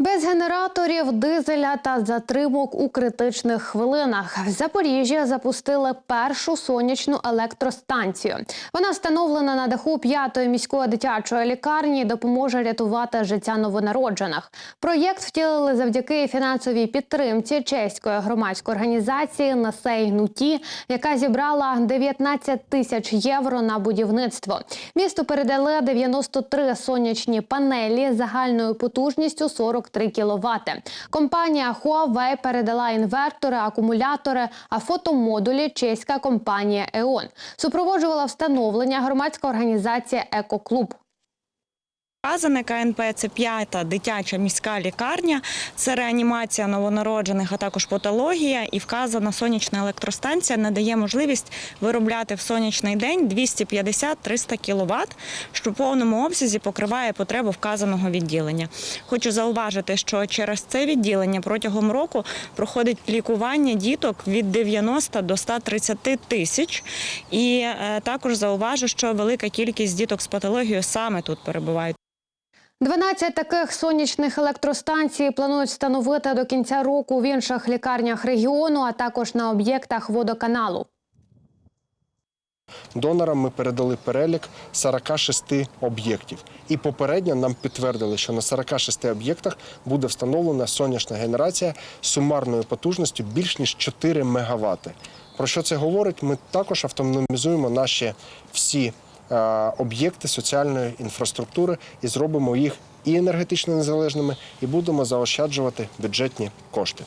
Без генераторів, дизеля та затримок у критичних хвилинах в Запоріжжі запустили першу сонячну електростанцію. Вона встановлена на даху п'ятої міської дитячої лікарні і допоможе рятувати життя новонароджених. Проєкт втілили завдяки фінансовій підтримці чеської громадської організації «Насей Нуті», яка зібрала 19 тисяч євро на будівництво. Місту передали 93 сонячні панелі загальною потужністю 43 кВт. Компанія Huawei передала інвертори, акумулятори, а фотомодулі чеська компанія ЕОН. Супроводжувала встановлення громадська організація Екоклуб. Вказане КНП це п'ята дитяча міська лікарня, це реанімація новонароджених, а також патологія. І вказана сонячна електростанція надає можливість виробляти в сонячний день 250-300 кВт, що в повному обсязі покриває потребу вказаного відділення. Хочу зауважити, що через це відділення протягом року проходить лікування діток від 90 до 130 тисяч. І е, також зауважу, що велика кількість діток з патологією саме тут перебувають. 12 таких сонячних електростанцій планують встановити до кінця року в інших лікарнях регіону, а також на об'єктах водоканалу. Донорам ми передали перелік 46 об'єктів. І попередньо нам підтвердили, що на 46 об'єктах буде встановлена сонячна генерація з сумарною потужністю більш ніж 4 МВт. Про що це говорить? Ми також автономізуємо наші всі об'єкти соціальної інфраструктури і зробимо їх і енергетично незалежними, і будемо заощаджувати бюджетні кошти.